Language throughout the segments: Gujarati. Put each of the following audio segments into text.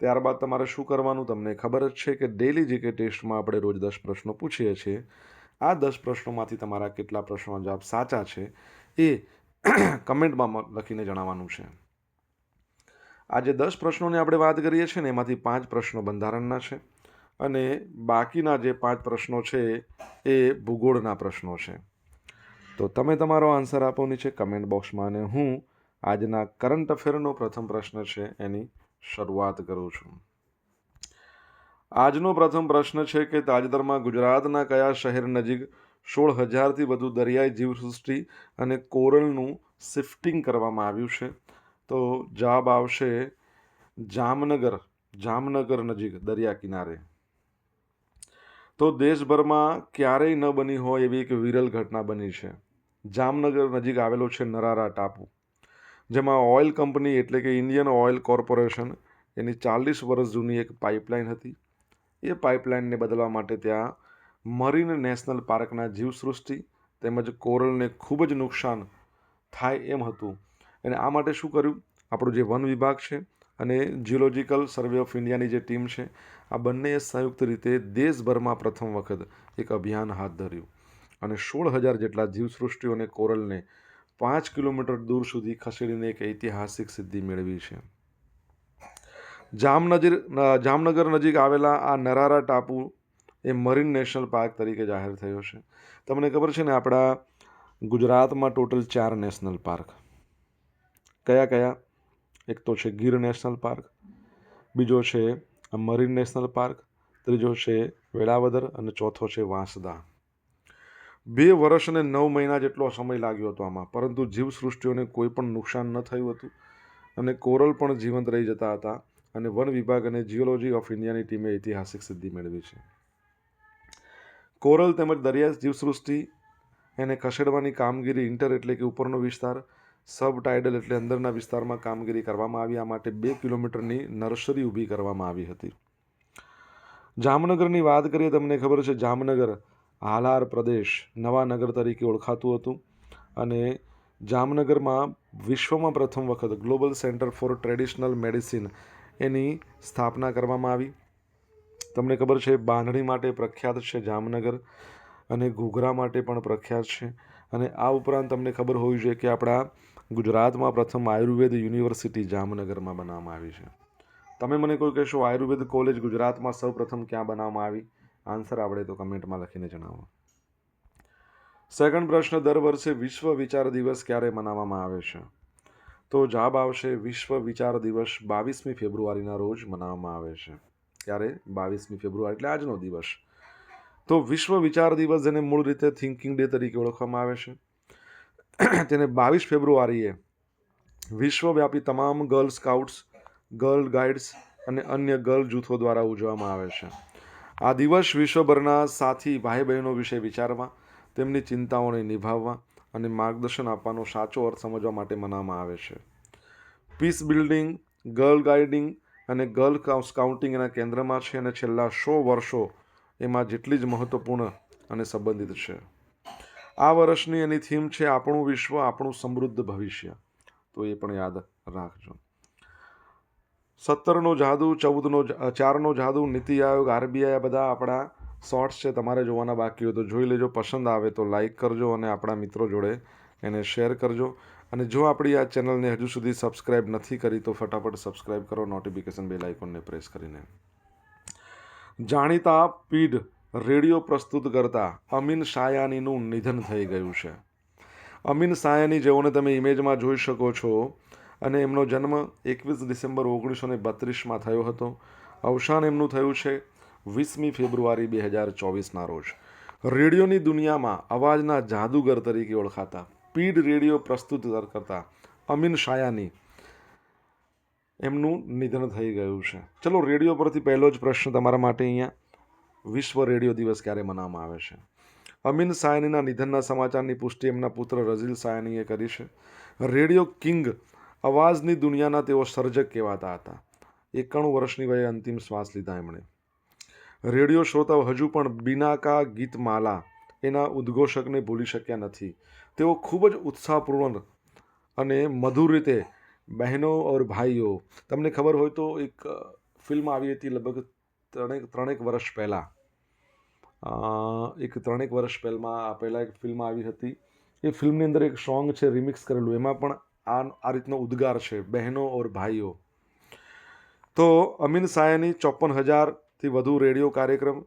ત્યારબાદ તમારે શું કરવાનું? તમને ખબર જ છે કે ડેલી જીકે ટેસ્ટમાં આપણે રોજ દસ પ્રશ્નો પૂછીએ છીએ, આ દસ પ્રશ્નોમાંથી તમારા કેટલા પ્રશ્નો જવાબ સાચા છે એ કમેન્ટમાં લખીને જણાવવાનું છે. આજે દસ પ્રશ્નોની આપણે વાત કરીએ છીએ ને, એમાંથી પાંચ પ્રશ્નો બંધારણના છે અને બાકીના જે પાંચ પ્રશ્નો છે એ ભૂગોળના પ્રશ્નો છે. તો તમે તમારો આન્સર આપો નીચે કમેન્ટ બોક્સમાં અને હું આજના કરંટ અફેરનો પ્રથમ પ્રશ્ન છે એની શરૂઆત કરું છું. આજનો પ્રથમ પ્રશ્ન છે કે તાજેતરમાં ગુજરાતના કયા શહેર નજીક સોળ હજારથી વધુ દરિયાઈ જીવસૃષ્ટિ અને કોરલનું શિફ્ટિંગ કરવામાં આવ્યું છે? તો જવાબ આવશે જામનગર જામનગર નજીક દરિયા કિનારે. તો દેશભરમાં ક્યારેય ન બની હોય એવી એક વિરલ ઘટના બની છે. જામનગર નજીક આવેલો છે નરારા ટાપુ. જેમાં ઓઇલ કંપની એટલે કે ઇન્ડિયન ઓઇલ કોર્પોરેશન એની ચાલીસ વર્ષ જૂની એક પાઇપલાઇન હતી. એ પાઇપલાઇનને બદલવા માટે ત્યાં મરીન નેશનલ પાર્કના જીવસૃષ્ટિ તેમજ કોરલને ખૂબ જ નુકસાન થાય એમ હતું. અને આ માટે શું કર્યું? આપણું જે વન વિભાગ છે અને જીઓલોજીકલ સર્વે ઓફ ઇન્ડિયાની જે ટીમ છે, આ બંનેએ સંયુક્ત રીતે દેશભરમાં પ્રથમ વખત એક અભિયાન હાથ ધર્યું. અને સોળ હજાર જેટલા જીવસૃષ્ટિઓ અને કોરલને પાંચ કિલોમીટર દૂર સુધી ખસેડીને એક ઐતિહાસિક સિદ્ધિ મેળવી છે. જામનગર જામનગર નજીક આવેલા આ નરારા ટાપુ એ મરીન નેશનલ પાર્ક તરીકે જાહેર થયો છે. તમને ખબર છે ને આપણા ગુજરાતમાં ટોટલ ચાર નેશનલ પાર્ક. કયા કયા? એક તો છે ગીર નેશનલ પાર્ક, બીજો છે મરીન નેશનલ પાર્ક, ત્રીજો છે વેળાવદર અને ચોથો છે વાંસદા. બે વર્ષ અને નવ મહિના જેટલો સમય લાગ્યો હતો આમાં. પરંતુ જીવસૃષ્ટિઓને કોઈ પણ નુકસાન ન થયું હતું અને કોરલ પણ જીવંત રહી જતા હતા અને વન વિભાગ અને જીઓલોજી ઓફ ઇન્ડિયાની ટીમે ઐતિહાસિક સિદ્ધિ મેળવી છે. કોરલ તેમજ દરિયા જીવસૃષ્ટિ એને ખસેડવાની કામગીરી ઇન્ટર એટલે કે ઉપરનો વિસ્તાર, સબ ટાઇડલ એટલે અંદરના વિસ્તારમાં કામગીરી કરવામાં આવી, આ માટે બે કિલોમીટરની નર્સરી ઊભી કરવામાં આવી હતી. જામનગરની વાત કરીએ તમને ખબર છે, જામનગર હાલાર પ્રદેશ નવા નગર તરીકે ઓળખાતું હતું અને જામનગરમાં વિશ્વમાં પ્રથમ વખત global centre for traditional medicine એની સ્થાપના કરવામાં આવી. તમને ખબર છે, બાંધણી માટે પ્રખ્યાત છે જામનગર અને ઘૂઘરા માટે પણ પ્રખ્યાત છે. અને આ ઉપરાંત તમને ખબર હોવી જોઈએ કે આપણા ગુજરાતમાં પ્રથમ આયુર્વેદ યુનિવર્સિટી જામનગરમાં બનાવવામાં આવી છે. તમે મને કોઈ કહેશો આયુર્વેદ કોલેજ ગુજરાતમાં સૌ પ્રથમ ક્યાં બનાવવામાં આવી? આન્સર આવડે તો કમેન્ટમાં લખીને જણાવો. સેકન્ડ પ્રશ્ન, દર વર્ષે વિશ્વ વિચાર દિવસ ક્યારે મનાવવામાં આવે છે? તો જવાબ આવશે, વિશ્વ વિચાર દિવસ બાવીસમી ફેબ્રુઆરીના રોજ મનાવવામાં આવે છે. ક્યારે? બાવીસમી ફેબ્રુઆરી, એટલે આજનો દિવસ. તો વિશ્વ વિચાર દિવસ જેને મૂળ રીતે થિંકિંગ ડે તરીકે ઓળખવામાં આવે છે. તેને બાવીસ ફેબ્રુઆરીએ વિશ્વવ્યાપી તમામ ગર્લ સ્કાઉટ્સ ગર્લ ગાઈડ્સ અને અન્ય ગર્લ જૂથો દ્વારા ઉજવવામાં આવે છે. આ દિવસ વિશ્વભરના સાથી ભાઈ બહેનો વિશે વિચારવા, તેમની ચિંતાઓને નિભાવવા અને માર્ગદર્શન આપવાનો સાચો અર્થ સમજવા માટે મનાવવામાં આવે છે. પીસ બિલ્ડિંગ, ગર્લ ગાઈડિંગ અને ગર્લ સ્કાઉટિંગ એના કેન્દ્રમાં છે અને છેલ્લા સો વર્ષો એમાં જેટલી જ મહત્ત્વપૂર્ણ અને સંબંધિત છે. આ વર્ષની એની થીમ છે આપણું વિશ્વ, આપણું સમૃદ્ધ ભવિષ્ય. તો એ પણ યાદ રાખજો. સત્તરનો જાદુ, ચૌદનો ચારનો જાદુ, નીતિ આયોગ, આરબીઆઈ, આ બધા આપણા શોર્ટ્સ છે તમારે જોવાના બાકી હોય તો જોઈ લેજો. પસંદ આવે તો લાઇક કરજો અને આપણા મિત્રો જોડે એને શેર કરજો. અને જો આપણી આ ચેનલને હજુ સુધી સબસ્ક્રાઇબ નથી કરી તો ફટાફટ સબસ્ક્રાઇબ કરો. નોટિફિકેશન બેલ આઇકોનને પ્રેસ કરીને. જાણીતા પીઢ રેડિયો પ્રસ્તુત કરતા અમીન સાયાનીનું નિધન થઈ ગયું છે. અમીન સાયાની જેઓને તમે ઇમેજમાં જોઈ શકો છો અને એમનો જન્મ એકવીસ ડિસેમ્બર ઓગણીસો ને બત્રીસમાં થયો હતો. અવસાન એમનું થયું છે વીસમી ફેબ્રુઆરી બે હજાર ચોવીસના રોજ. રેડિયોની દુનિયામાં અવાજના જાદુગર તરીકે ઓળખાતા પીડ રેડિયો પ્રસ્તુત કરતા અમીન શાયાની એમનું નિધન થઈ ગયું છે. ચલો, રેડિયો પરથી પહેલો જ પ્રશ્ન તમારા માટે અહીંયા. વિશ્વ રેડિયો દિવસ ક્યારે મનાવવામાં આવે છે? અમીન સાયનીના નિધનના સમાચારની પુષ્ટિ એમના પુત્ર રઝીલ સાયનીએ કરી છે. રેડિયો કિંગ અવાજની દુનિયાના તેઓ સર્જક કહેવાતા હતા. એકાણું વર્ષની વયે અંતિમ શ્વાસ લીધા એમણે. રેડિયો શ્રોતાઓ હજુ પણ બિનાકા ગીતમાલા એના ઉદ્ઘોષકને ભૂલી શક્યા નથી. તેઓ ખૂબ જ ઉત્સાહપૂર્ણ અને મધુર રીતે, બહેનો ઓર ભાઈઓ, તમને ખબર હોય તો એક ફિલ્મ આવી હતી લગભગ ત્રણેક ત્રણેક વર્ષ પહેલાં. એક ત્રણેક વર્ષ પહેલાં પહેલાં એક ફિલ્મ આવી હતી. એ ફિલ્મની અંદર એક સોંગ છે, રિમિક્સ કરેલું. એમાં પણ આ આ રીતનો ઉદ્ગાર છે, બહેનો ઓર ભાઈઓ. તો અમીન સાયાની ચોપન હજારથી વધુ રેડિયો કાર્યક્રમ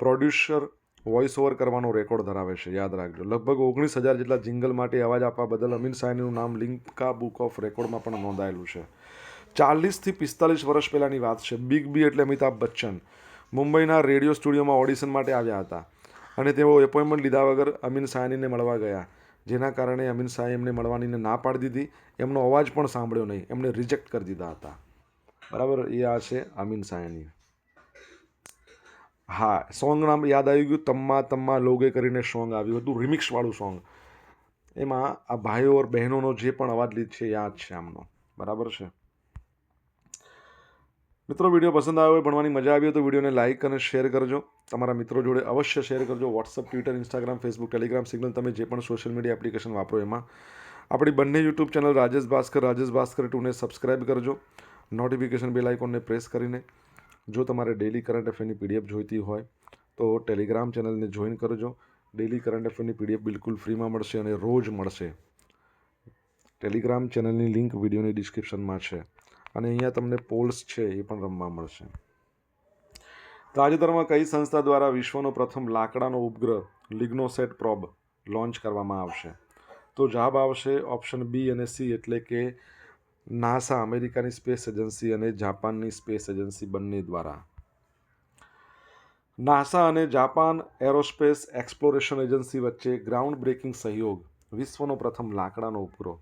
પ્રોડ્યુસર વોઇસ ઓવર કરવાનો રેકોર્ડ ધરાવે છે, યાદ રાખજો. લગભગ ઓગણીસ હજાર જેટલા જિંગલ માટે અવાજ આપવા બદલ અમીન સાયનીનું નામ લિંકા બુક ઓફ રેકોર્ડમાં પણ નોંધાયેલું છે. ચાલીસથી પિસ્તાલીસ વર્ષ પહેલાંની વાત છે, બિગ બી એટલે અમિતાભ બચ્ચન. મુંબઈના રેડિયો સ્ટુડિયોમાં ઓડિશન માટે આવ્યા હતા અને તેઓ એપોઇન્ટમેન્ટ લીધા વગર અમીન સાયનીને મળવા ગયા. જેના કારણે અમીન શાહે એમને મળવાની ના પાડી દીધી. એમનો અવાજ પણ સાંભળ્યો નહીં. એમને રિજેક્ટ કરી દીધા હતા. બરાબર? એ આ છે અમીન શાહની. હા સોંગ નામ યાદ આવી ગયું. તમ્મા તમ્મા લોગે કરીને સોંગ આવ્યું હતું. રિમિક્સવાળું સોંગ એમાં આ ભાઈઓ ઓર બહેનોનો જે પણ અવાજ લીધ છે, યાદ છે આમનો. બરાબર છે? મિત્રો, વીડિયો પસંદ આવ્યો હોય, ભણવાની મજા આવી હોય તો વિડીયોને લાઇક અને શેર કરજો. તમારા મિત્રો જોડે અવશ્ય શેર કરજો. WhatsApp Twitter Instagram Facebook Telegram Signal તમે જે પણ સોશિયલ મીડિયા એપ્લિકેશન વાપરો એમાં. આપણી બંને યુટ્યુબ ચેનલ રાજેશ ભાસ્કર રાજેશ ભાસ્કર ટુને સબસ્ક્રાઇબ કરજો. નોટિફિકેશન બેલ આઇકોનને પ્રેસ કરીને જો તમારે ડેલી કરંટ અફેરની પીડીએફ જોઈતી હોય તો ટેલિગ્રામ ચેનલને જોઈન કરજો. ડેલી કરંટ અફેરની પીડીએફ બિલકુલ ફ્રીમાં મળશે અને રોજ મળશે. ટેલિગ્રામ ચેનલની લિંક વિડીયોની ડિસ્ક્રિપ્શનમાં છે. અને અહીંયા તમને પોલ્સ છે એ પણ રમવા મળશે. તાજેતરમાં કઈ સંસ્થા દ્વારા વિશ્વનો પ્રથમ લાકડાનો ઉપગ્રહ, લિગ્નોસેટ પ્રોબ, લોન્ચ કરવામાં આવશે? તો જવાબ આવશે ઓપ્શન બી અને સી એટલે કે નાસા, અમેરિકાની સ્પેસ એજન્સી અને જાપાનની સ્પેસ એજન્સી બંને દ્વારા. નાસા અને જાપાન એરોસ્પેસ એક્સપ્લોરેશન એજન્સી વચ્ચે ગ્રાઉન્ડ બ્રેકિંગ સહયોગ, વિશ્વનો પ્રથમ લાકડાનો ઉપગ્રહ.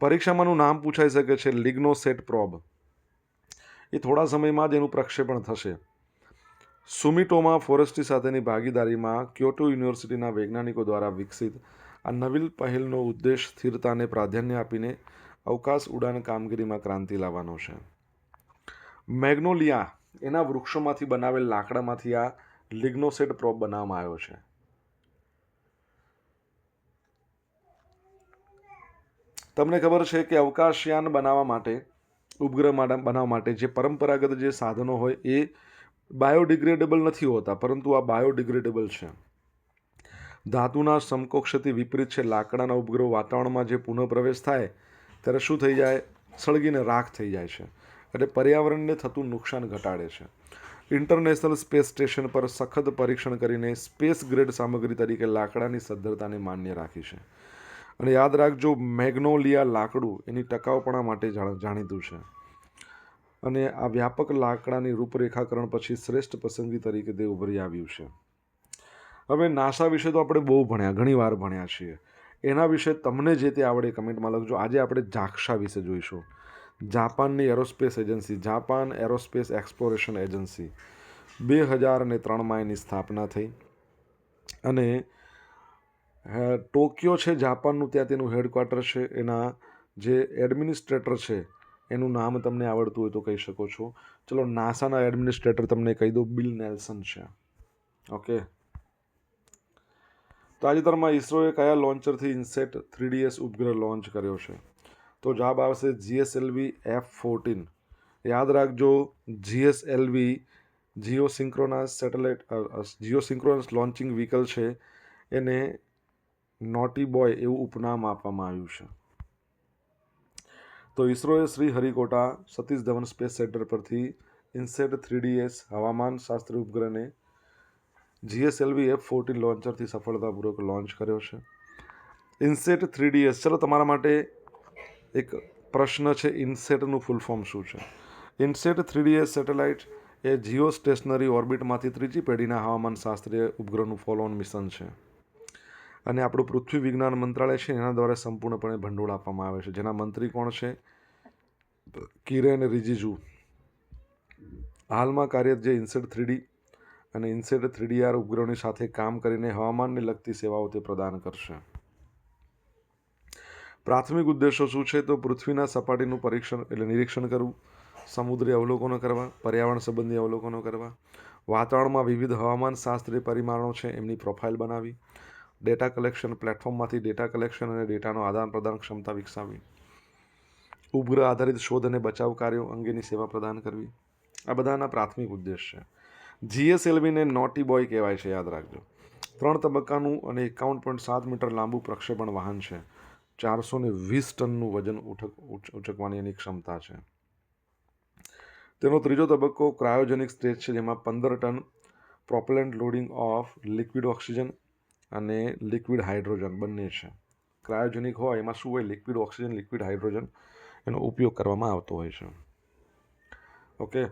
પરીક્ષામાંનું નામ પૂછાઈ શકે છે, લિગ્નોસેટ પ્રોબ. એ થોડા સમયમાં જ એનું પ્રક્ષેપણ થશે. સુમિટોમા ફોરેસ્ટ્રી સાથેની ભાગીદારીમાં ક્યોટો યુનિવર્સિટીના વૈજ્ઞાનિકો દ્વારા વિકસિત આ નવીલ પહેલનો ઉદ્દેશ સ્થિરતાને પ્રાધાન્ય આપીને અવકાશ ઉડાન કામગીરીમાં ક્રાંતિ લાવવાનો છે. મેગ્નોલિયા એના વૃક્ષોમાંથી બનાવેલ લાકડામાંથી આ લિગ્નોસેટ પ્રોપ બનાવવામાં આવ્યો છે. તમને ખબર છે કે અવકાશયાન બનાવવા માટે, ઉપગ્રહ બનાવવા માટે જે પરંપરાગત જે સાધનો હોય એ બાયોડિગ્રેડેબલ નથી હોતા, પરંતુ આ બાયોડિગ્રેડેબલ છે. ધાતુના સમકક્ષથી વિપરીત છે. લાકડાના ઉપગ્રહ વાતાવરણમાં જે પુનઃપ્રવેશ થાય, ત્યારે શું થઈ જાય? સળગીને રાખ થઈ જાય છે. એટલે પર્યાવરણને થતું નુકસાન ઘટાડે છે. ઇન્ટરનેશનલ સ્પેસ સ્ટેશન પર સખત પરીક્ષણ કરીને સ્પેસ ગ્રેડ સામગ્રી તરીકે લાકડાની સદ્ધરતાને માન્ય રાખી છે. અને યાદ રાખજો, મેગ્નોલિયા લાકડું એની ટકાઉપણા માટે જાણ- જાણીતું છે. અને આ વ્યાપક લાકડાની રૂપરેખાકરણ પછી શ્રેષ્ઠ પસંદગી તરીકે તે ઉભરી આવ્યું છે. હવે નાસા વિશે તો આપણે બહુ ભણ્યા, ઘણી વાર ભણ્યા છીએ. એના વિશે તમને જે તે આવડે કમેન્ટમાં લખજો. આજે આપણે જાક્ષા વિશે જોઈશું. જાપાનની aerospace agency, Japan aerospace exploration agency. બે હજાર અને ત્રણમાં એની સ્થાપના થઈ. અને ટોક્યો છે, જાપાનનું ત્યાં તેનું હેડક્વાર્ટર છે. એના જે એડમિનિસ્ટ્રેટર છે એનું નામ તમને આવડતું હોય તો કહી શકો છો. ચલો, નાસાના એડમિનિસ્ટ્રેટર તમને કહી દો બિલ નેલ્સન છે. ઓકે. તાજેતરમાં ઇસરોએ કયા લોન્ચરથી ઇન્સેટ થ્રી ડીએસ ઉપગ્રહ લોન્ચ કર્યો છે? તો જવાબ આવશે જીએસએલવી એફ ફોર્ટીન. યાદ રાખજો GSLV geo synchronous satellite geo synchronous launching vehicle છે. એને નોટી બોય એવું ઉપનામ આપવામાં આવ્યું છે. તો ઇસરોએ શ્રી હરિકોટા સતીશ ધવન સ્પેસ સેન્ટર પરથી ઇન્સેટ થ્રી ડીએસ હવામાન શાસ્ત્રી ઉપગ્રહને જીએસએલવી એફ ફોર્ટીન લોન્ચરથી સફળતાપૂર્વક લોન્ચ કર્યો છે. ઇન્સેટ થ્રી ડીએસ ચલો તમારા માટે એક પ્રશ્ન છે, ઇન્સેટનું ફૂલ ફોર્મ શું છે? ઇન્સેટ થ્રી ડીએસ સેટેલાઇટ એ જીઓ સ્ટેશનરી ઓર્બિટમાંથી ત્રીજી પેઢીના હવામાન શાસ્ત્રીય ઉપગ્રહનું ફોલોન મિશન છે. અને આપણું પૃથ્વી વિજ્ઞાન મંત્રાલય છે, એના દ્વારા સંપૂર્ણપણે ભંડોળ આપવામાં આવે છે. જેના મંત્રી કોણ છે? કિરેન રિજિજુ. હાલમાં કાર્યરત જે ઇન્સેટ થ્રીડી અને ઇન્સેટ થ્રીડી આર ઉપગ્રહોની સાથે કામ કરીને હવામાનને લગતી સેવાઓ તે પ્રદાન કરશે. પ્રાથમિક ઉદ્દેશો શું છે? તો પૃથ્વીના સપાટીનું પરીક્ષણ એટલે નિરીક્ષણ કરવું, સમુદ્રી અવલોકનો કરવા, પર્યાવરણ સંબંધી અવલોકનો કરવા, વાતાવરણમાં વિવિધ હવામાન શાસ્ત્રીય પરિમાણો છે, એમની પ્રોફાઇલ બનાવી ડેટા કલેક્શન પ્લેટફોર્મમાંથી ડેટા કલેક્શન અને ડેટાનો આદાન પ્રદાન ક્ષમતા વિકસાવવી ઉપગ્રહ આધારિત શોધ અને બચાવ કાર્યો અંગેની સેવા પ્રદાન કરવી. આ બધાના પ્રાથમિક ઉદ્દેશ છે. જીએસએલવીને નોટી બોય કહેવાય છે, યાદ રાખજો. ત્રણ તબક્કાનું અને એકાવન પોઈન્ટ સાત મીટર લાંબુ પ્રક્ષેપણ વાહન છે. ચારસો ને વીસ ટનનું વજન ઉઠક ઉચકવાની એની ક્ષમતા છે. તેનો ત્રીજો તબક્કો ક્રાયોજેનિક સ્ટેજ છે, જેમાં પંદર ton propellant loading of liquid oxygen અને લિક્વિડ હાઇડ્રોજન બંને છે. ક્રાયોજેનિક હોય એમાં શું હોય? લિક્વિડ ઓક્સિજન લિક્વિડ હાઇડ્રોજન એનો ઉપયોગ કરવામાં આવતો હોય છે. ઓકે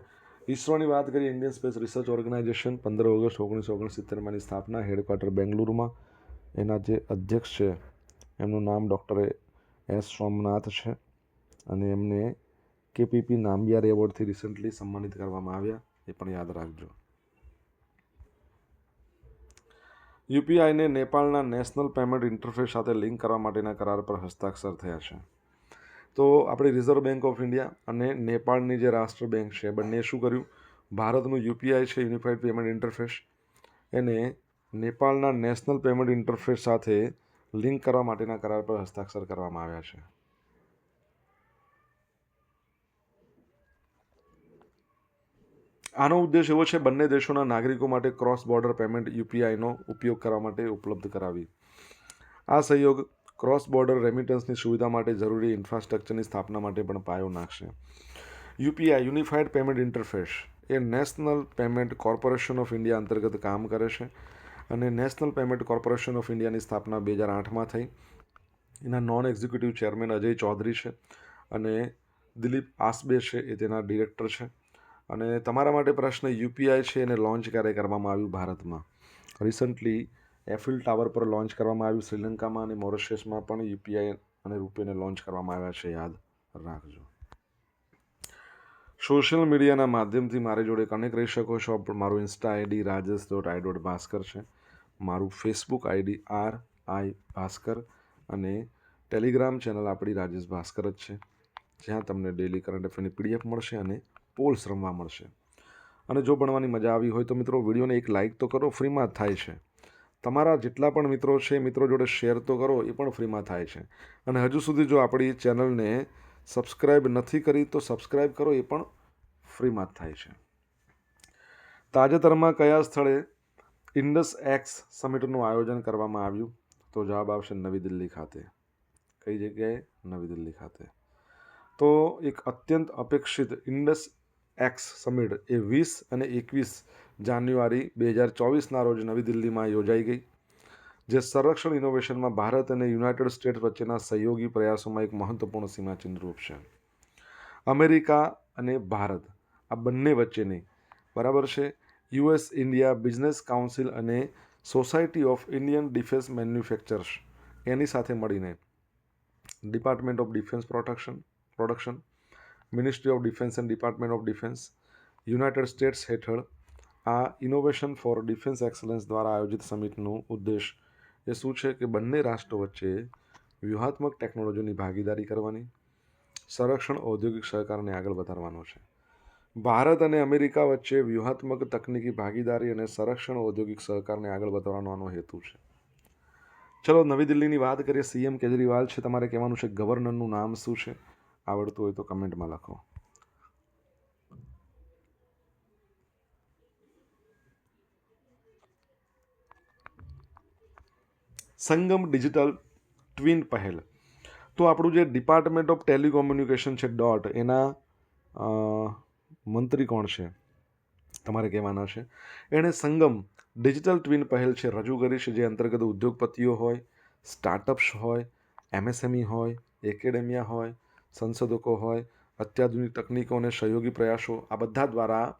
ઇસરોની વાત કરીએ ઇન્ડિયન સ્પેસ રિસર્ચ ઓર્ગેનાઇઝેશન પંદર ઓગસ્ટ ઓગણીસો ઓગણસિત્તેરમાંની સ્થાપના હેડક્વાર્ટર બેંગલુરુમાં. એના જે અધ્યક્ષ છે, એમનું નામ ડૉક્ટર એસ સોમનાથ છે અને એમને કેપીપી નામબિયાર એવોર્ડથી રિસન્ટલી સન્માનિત કરવામાં આવ્યા. એ પણ યાદ રાખજો. યુપીઆઈને નેપાળના નેશનલ પેમેન્ટ ઇન્ટરફેસ સાથે લિંક કરવા માટેના કરાર પર હસ્તાક્ષર થયા છે. તો આપણી રિઝર્વ બેંક ઓફ ઇન્ડિયા અને નેપાળની જે રાષ્ટ્ર બેંક છે, બંને શું કર્યું? ભારતનું યુપીઆઈ છે, યુનિફાઈડ પેમેન્ટ ઇન્ટરફેસ. એને નેપાળના નેશનલ પેમેન્ટ ઇન્ટરફેસ સાથે લિંક કરવા માટેના કરાર પર હસ્તાક્ષર કરવામાં આવ્યા છે. આનો ઉદ્દેશ એવો છે, બંને દેશોના નાગરિકો માટે ક્રોસ બોર્ડર પેમેન્ટ યુપીઆઈનો ઉપયોગ કરવા માટે ઉપલબ્ધ કરાવી આ સહયોગ ક્રોસ બોર્ડર રેમિટન્સની સુવિધા માટે જરૂરી ઇન્ફ્રાસ્ટ્રક્ચરની સ્થાપના માટે પણ પાયો નાખશે. UPI unified payment interface A national payment corporation of India અંતર્ગત કામ કરે છે અને નેશનલ પેમેન્ટ કોર્પોરેશન ઓફ ઇન્ડિયાની સ્થાપના બે હજાર આઠમાં થઈ. એના non executive chairman Ajay Chaudhary છે અને દિલીપ આસબે છે એ તેના ડિરેક્ટર છે. અને તમારા માટે પ્રશ્ન યુપીઆઈ છે એને લોન્ચ ક્યારે કરવામાં આવ્યું ભારતમાં? રિસન્ટલી એફિલ ટાવર પર લોન્ચ કરવામાં આવ્યું, શ્રીલંકામાં અને મોરિશિયસમાં પણ યુપીઆઈ અને રૂપેને લોન્ચ કરવામાં આવ્યા છે, યાદ રાખજો. સોશિયલ મીડિયાના માધ્યમથી મારી જોડે કનેક્ટ રહી શકો છો. પણ મારું Insta ID Rajesh dot I dot Bhaskar છે. મારું Facebook ID R I Bhaskar અને ટેલિગ્રામ ચેનલ આપણી રાજેશ ભાસ્કર જ છે. જ્યાં તમને ડેલી કરંટ અફેરની પીડીએફ મળશે અને પોલ્સ રમવા મળશે. અને જો ભણવાની મજા આવી હોય તો મિત્રો વિડીયોને એક લાઇક તો કરો, ફ્રીમાં જ થાય છે. તમારા જેટલા પણ મિત્રો છે, મિત્રો જોડે શેર તો કરો, એ પણ ફ્રીમાં થાય છે. અને હજુ સુધી જો આપણી ચેનલને સબસ્ક્રાઇબ નથી કરી તો સબસ્ક્રાઇબ કરો, એ પણ ફ્રીમાં જ થાય છે. તાજેતરમાં કયા સ્થળે ઇન્ડસ એક્સ સમિટનું આયોજન કરવામાં આવ્યું? તો જવાબ આવશે નવી દિલ્હી ખાતે. કઈ જગ્યાએ? નવી દિલ્હી ખાતે. તો એક અત્યંત અપેક્ષિત ઇન્ડસ એક્સ સમિટ એ વીસ અને એકવીસ જાન્યુઆરી બે હજાર ચોવીસના રોજ નવી દિલ્હીમાં યોજાઈ ગઈ, જે સંરક્ષણ ઇનોવેશનમાં ભારત અને યુનાઇટેડ સ્ટેટ્સ વચ્ચેના સહયોગી પ્રયાસોમાં એક મહત્વપૂર્ણ સીમાચિહ્નરૂપ છે. અમેરિકા અને ભારત આ બંને વચ્ચેની, બરાબર છે? યુએસ ઇન્ડિયા બિઝનેસ કાઉન્સિલ અને society of Indian defence manufactures એની સાથે મળીને department of defence protection production ministry of defence and department of defence United States હેઠળ આ ઇનોવેશન ફોર ડિફેન્સ એક્સલન્સ દ્વારા આયોજિત સમિટનું ઉદ્દેશ એ શું છે કે બંને રાષ્ટ્રો વચ્ચે વ્યૂહાત્મક ટેકનોલોજીની ભાગીદારી કરવાની, સંરક્ષણ, ઔદ્યોગિક સહકારને આગળ વધારવાનો છે. ભારત અને અમેરિકા વચ્ચે વ્યૂહાત્મક તકનીકી ભાગીદારી અને સંરક્ષણ, ઔદ્યોગિક સહકારને આગળ વધારવાનો હેતુ છે. ચલો નવી દિલ્હીની વાત કરીએ. સીએમ કેજરીવાલ છે. તમારે કહેવાનું છે ગવર્નરનું નામ શું છે? આવડતું હોય તો કમેન્ટમાં લખો. સંગમ ડિજિટલ ટ્વિન પહેલ. તો આપણું જે ડિપાર્ટમેન્ટ ઓફ ટેલિકોમ્યુનિકેશન છે ડોટ એના મંત્રી કોણ છે? તમારે કહેવાના છે. એણે સંગમ ડિજિટલ ટ્વિન પહેલ છે, રજૂ કરી છે, જે અંતર્ગત ઉદ્યોગપતિઓ હોય સ્ટાર્ટઅપ્સ હોય, એમએસએમઈ હોય એકેડેમિયા હોય સંશોધકો હોય, અત્યાધુનિક તકનીકો અને સહયોગી પ્રયાસો, આ બધા દ્વારા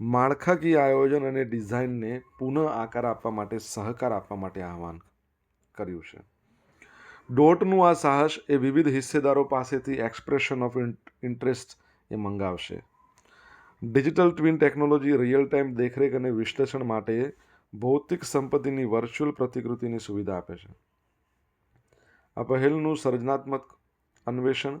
માળખાકીય આયોજન અને ડિઝાઇનને પુનઃ આકાર આપવા માટે, સહકાર આપવા માટે આહવાન કર્યું છે. ડોટનું આ સાહસ એ વિવિધ હિસ્સેદારો પાસેથી એક્સપ્રેશન ઓફ ઇન્ટરેસ્ટ એ મંગાવશે. Digital twin technology real time દેખરેખ અને વિશ્લેષણ માટે ભૌતિક સંપત્તિની વર્ચ્યુઅલ પ્રતિકૃતિની સુવિધા આપે છે. આ પહેલનું સર્જનાત્મક અન્વેષણ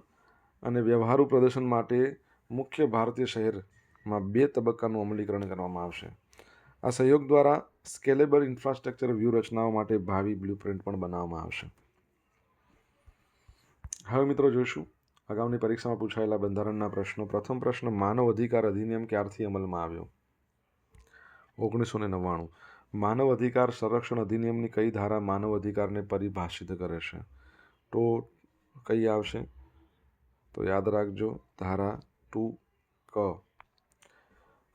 અને વ્યવહારુ પ્રદર્શન માટે મુખ્ય ભારતીય શહેરમાં બે તબક્કાનું અમલીકરણ કરવામાં આવશે. આ સહયોગ દ્વારા સ્કેલેબલ ઇન્ફ્રાસ્ટ્રક્ચર વ્યૂહરચનાઓ માટે ભાવિ બ્લુપ્રિન્ટ પણ બનાવવામાં આવશે. હવે મિત્રો જોઈશું, અગાઉની પરીક્ષામાં પૂછાયેલા બંધારણના પ્રશ્નો. પ્રથમ પ્રશ્ન, માનવ અધિકાર અધિનિયમ ક્યારથી અમલમાં આવ્યો? ઓગણીસો ને નવ્વાણું. માનવ અધિકાર સંરક્ષણ અધિનિયમની કઈ ધારા માનવ અધિકારને પરિભાષિત કરે છે? તો કઈ આવશે? તો યાદ રાખજો, ધારા ટુ ક.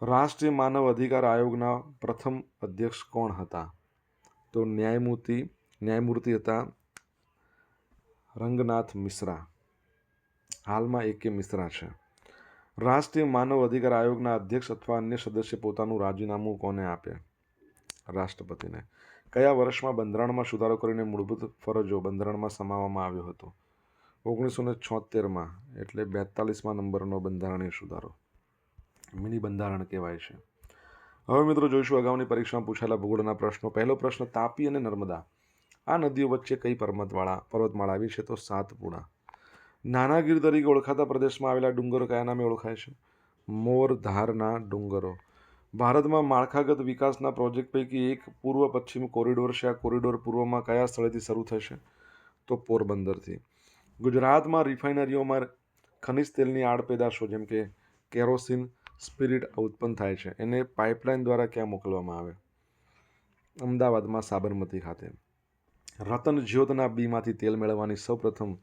રાષ્ટ્રીય માનવ અધિકાર આયોગના પ્રથમ અધ્યક્ષ કોણ હતા? તો ન્યાયમૂર્તિ ન્યાયમૂર્તિ હતા રંગનાથ મિશ્રા. હાલમાં એ કે મિશ્રા છે. રાષ્ટ્રીય માનવ અધિકાર આયોગના અધ્યક્ષ અથવા અન્ય સદસ્ય પોતાનું રાજીનામું કોને આપે? રાષ્ટ્રપતિને. કયા વર્ષમાં બંધારણમાં સુધારો કરીને મૂળભૂત ફરજો બંધારણમાં સમાવવામાં આવ્યો હતો? ઓગણીસો ને છોતેરમાં એટલે બેતાલીસમાં નંબરનો બંધારણીય સુધારો. મિની બંધારણ કહેવાય છે. હવે મિત્રો જોઈશું અગાઉની પરીક્ષામાં પૂછાયેલા ભૂગોળના પ્રશ્નો. પહેલો પ્રશ્ન, તાપી અને નર્મદા. આ નદીઓ વચ્ચે કઈ પર્વતમાળા પર્વતમાળા આવી છે તો સાતપુડા નાના ગીર તરીકે ઓળખાતા પ્રદેશમાં આવેલા ડુંગરો કયા નામે ઓળખાય છે? મોર, ધારના ડુંગરો. ભારતમાં માળખાગત વિકાસના પ્રોજેક્ટ પૈકી એક પૂર્વ પશ્ચિમ કોરિડોર છે. આ કોરિડોર પૂર્વમાં કયા સ્થળેથી શરૂ થશે? તો પોરબંદરથી. ગુજરાતમાં રિફાઇનરીઓમાં ખનિજ તેલની આડપેદાશો જેમ કે કેરોસીન, સ્પિરિટ ઉત્પન્ન થાય છે. એને પાઇપલાઇન દ્વારા ક્યાં મોકલવામાં આવે? અમદાવાદમાં સાબરમતી ખાતે. રતન જ્યોતના બીમાંથી તેલ મેળવવાની સૌપ્રથમ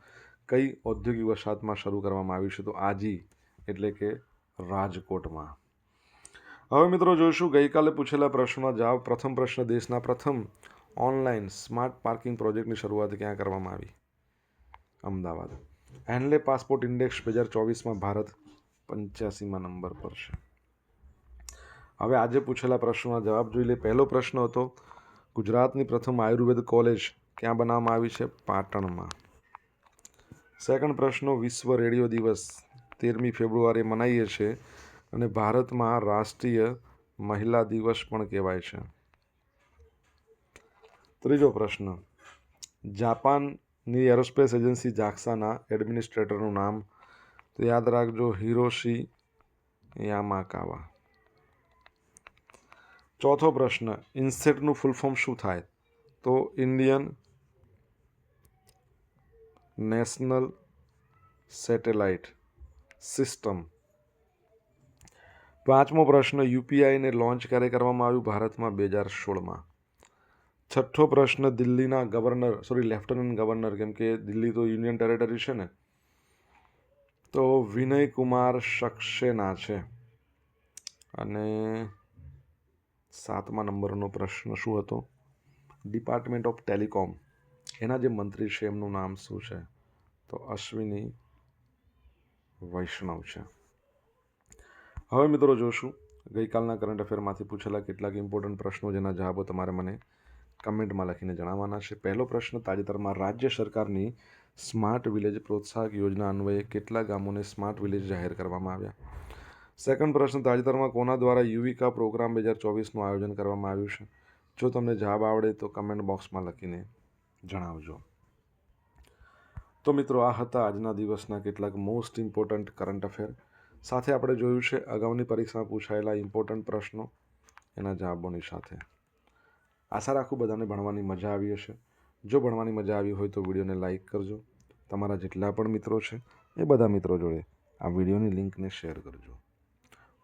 કઈ ઔદ્યોગિક વસાહતમાં શરૂ કરવામાં આવી છે? તો આજી, એટલે કે રાજકોટમાં. હવે મિત્રો જોઈશું, ગઈકાલે પૂછેલા પ્રશ્નનો જવાબ. પ્રથમ પ્રશ્ન, દેશના પ્રથમ ઓનલાઈન સ્માર્ટ પાર્કિંગ પ્રોજેક્ટની શરૂઆત ક્યાં કરવામાં આવી? અમદાવાદ. હેન્ડલે પાસપોર્ટ ઇન્ડેક્સ બે હજાર ચોવીસમાં ભારત પંચ્યાસીમાં નંબર પર છે. હવે આજે પૂછેલા પ્રશ્નોના જવાબ જોઈ લે. પહેલો પ્રશ્ન હતો, ગુજરાતની પ્રથમ આયુર્વેદ કોલેજ ક્યાં બનાવવામાં આવી છે? પાટણમાં. સેકન્ડ પ્રશ્નો, વિશ્વ રેડિયો દિવસ તેરમી ફેબ્રુઆરી મનાવીએ છીએ અને ભારતમાં રાષ્ટ્રીય મહિલા દિવસ પણ કહેવાય છે. ત્રીજો પ્રશ્ન જાપાનની એરોસ્પેસ એજન્સી જાક્સાના એડમિનિસ્ટ્રેટરનું નામ. તો યાદ રાખજો, હિરોશી યામાકાવા. ચોથો પ્રશ્ન ઇન્સેટનું ફૂલ ફોર્મ શું થાય? તો ઇન્ડિયન નેશનલ સેટેલાઇટ સિસ્ટમ. પાંચમો પ્રશ્ન યુપીઆઈને લોન્ચ ક્યારે કરવામાં આવ્યું ભારતમાં બે હજાર સોળમાં? છઠ્ઠો પ્રશ્ન દિલ્હીના ગવર્નર સોરી લેફ્ટનન્ટ ગવર્નર કેમ કે દિલ્હી તો યુનિયન ટેરેટરી છે ને? તો વિનય કુમાર સક્સેના છે. અને સાતમા નંબરનો પ્રશ્ન શું હતો? ડિપાર્ટમેન્ટ ઓફ ટેલિકોમ એના જે મંત્રી છે, એમનું નામ શું છે? તો અશ્વિની વૈષ્ણવ છે. હવે મિત્રો જોશું, ગઈકાલના કરંટ અફેરમાંથી પૂછેલા કેટલાક ઇમ્પોર્ટન્ટ પ્રશ્નો જેના જવાબો તમારે મને કમેન્ટમાં લખીને જણાવવાના છે. પહેલો પ્રશ્ન, તાજેતરમાં રાજ્ય સરકારની સ્માર્ટ વિલેજ પ્રોત્સાહક યોજના અન્વયે કેટલા ગામોને સ્માર્ટ વિલેજ જાહેર કરવામાં આવ્યા? સેકન્ડ પ્રશ્ન, તાજેતરમાં કોના દ્વારા યુવિકા પ્રોગ્રામ બે હજાર ચોવીસનું આયોજન કરવામાં આવ્યું છે? જો તમને જવાબ આવડે તો કમેન્ટ બોક્સમાં લખીને જણાવજો. તો મિત્રો, આ હતા આજના દિવસના કેટલાક મોસ્ટ ઇમ્પોર્ટન્ટ કરંટ અફેર સાથે આપણે જોયું છે, અગાઉની પરીક્ષામાં પૂછાયેલા ઇમ્પોર્ટન્ટ પ્રશ્નો, એના જવાબોની સાથે. આશા રાખું બધાને ભણવાની મજા આવી હશે. જો ભણવાની મજા આવી હોય તો વિડીયોને લાઇક કરજો. તમારા જેટલા પણ મિત્રો છે એ બધા મિત્રો જોડે આ વિડીયોની લિંકને શેર કરજો.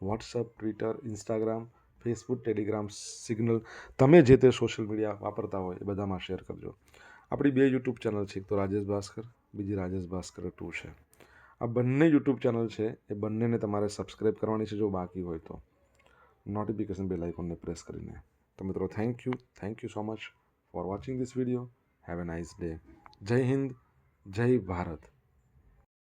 WhatsApp, Twitter, Instagram, Facebook, Telegram, Signal તમે જે તે સોશિયલ મીડિયા વાપરતા હોય એ બધામાં શેર કરજો. આપણી બે યુટ્યુબ ચેનલ છે, એક તો રાજેશ ભાસ્કર, બીજી રાજેશ ભાસ્કર ટુ છે. આ બંને યુટ્યુબ ચેનલ છે એ બંનેને તમારે સબસ્ક્રાઈબ કરવાની છે, જો બાકી હોય તો. નોટિફિકેશન બેલ આઇકોનને પ્રેસ કરીને. તો મિત્રો thank you thank you so much for watching this video have a nice day Jai Hind Jai Bharat